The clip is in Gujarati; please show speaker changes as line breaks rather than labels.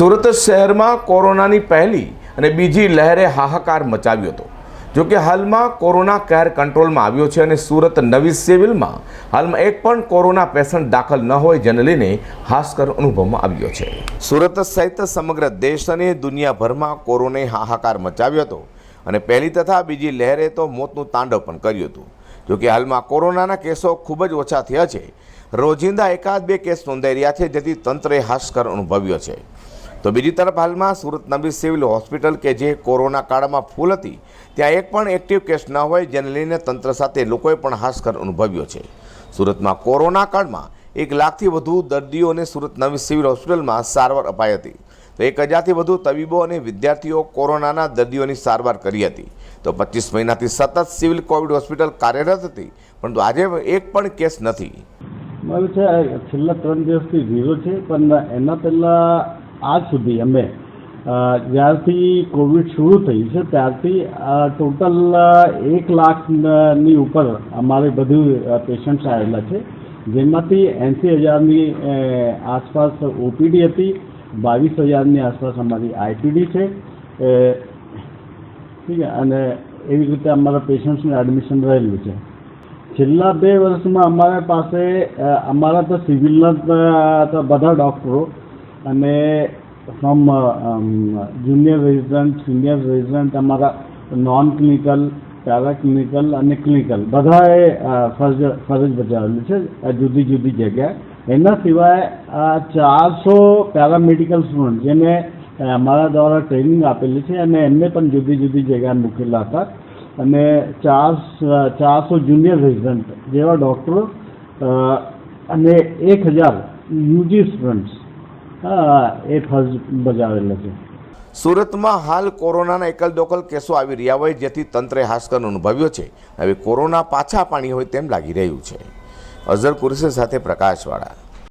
સુરત શહેરમાં કોરોનાની પહેલી અને બીજી લહેરે હાહાકાર મચાવ્યો હતો. જો કે હાલમાં કોરોના કેર કંટ્રોલમાં આવ્યો છે અને સુરત નવી સિવિલમાં હાલમાં એક પણ કોરોના પેશન્ટ દાખલ ન હોય જેને લઈને હાસ્કર અનુભવમાં આવ્યો છે. સુરત સહિત સમગ્ર દેશ અને દુનિયાભરમાં કોરોનાએ હાહાકાર મચાવ્યો હતો અને પહેલી તથા બીજી લહેરે તો મોતનું તાંડવ પણ કર્યું હતું. જો કે હાલમાં કોરોનાના કેસો ખૂબ જ ઓછા થયા છે. રોજિંદા એકાદ બે કેસ નોંધાઈ રહ્યા છે જેથી તંત્રએ હાશકર અનુભવ્યો છે. તો બીજી તરફ હાલમાં સુરત નવી સિવિલ હોસ્પિટલ કે જે કોરોના કાળમાં ફૂલ હતી, ત્યાં એક પણ એક્ટિવ કેસ ન હોય જેને લઈને તંત્ર સાથે લોકોએ પણ હાસ્કર અનુભવ્યો છે. સુરતમાં કોરોના કાળમાં એક લાખથી વધુ દર્દીઓને સુરત નવી સિવિલ હોસ્પિટલમાં સારવાર અપાઈ હતી. તો એક હજારથી વધુ તબીબો અને વિદ્યાર્થીઓ કોરોનાના દર્દીઓની સારવાર કરી હતી. તો પચીસ મહિનાથી સતત સિવિલ કોવિડ હોસ્પિટલ કાર્યરત હતી, પરંતુ આજે એક પણ કેસ નથી.
મારું છેલ્લા ત્રણ દિવસથી ઝીરો છે, પણ એના પહેલાં આજ સુધી અમે જ્યારથી કોવિડ શરૂ થઈ છે, ત્યારથી ટોટલ એક લાખની ઉપર અમારે બધું પેશન્ટ્સ આવેલા છે. જેમાંથી એંસી હજારની આસપાસ ઓપીડી હતી, બાવીસ હજારની આસપાસ અમારી આઈપીડી છે ઠીક અને એવી રીતે અમારા પેશન્ટ્સનું એડમિશન રહેલું છે. છેલ્લા બે વર્ષમાં અમારા પાસે અમારા તો સિવિલના બધા ડૉક્ટરો અને from junior resident senior resident અમારા નોન ક્લિનિકલ પેરા ક્લિનિકલ અને ક્લિનિકલ બધાએ ફરજ ફરજ બજાવેલી છે જુદી જુદી જગ્યાએ. એના સિવાય ચારસો પેરામેડિકલ સ્ટુડન્ટ જેને અમારા દ્વારા ટ્રેનિંગ આપેલી છે અને એમને પણ જુદી જુદી જગ્યાએ મૂકેલા હતા. અને ચાર ચારસો જુનિયર રેઝિડન્ટ જેવા ડૉક્ટરો અને એક હજાર યુજી સ્ટુડન્ટ્સ એ ફરજ બજાવેલ છે.
સુરતમાં હાલ કોરોનાના એકલ દોકલ કેસો આવી રહ્યા હોય જેથી તંત્રે હાશકર અનુભવ્યો છે. હવે કોરોના પાછા પાણી હોય તેમ લાગી રહ્યું છે. અઝર કુરેશી સાથે પ્રકાશવાળા.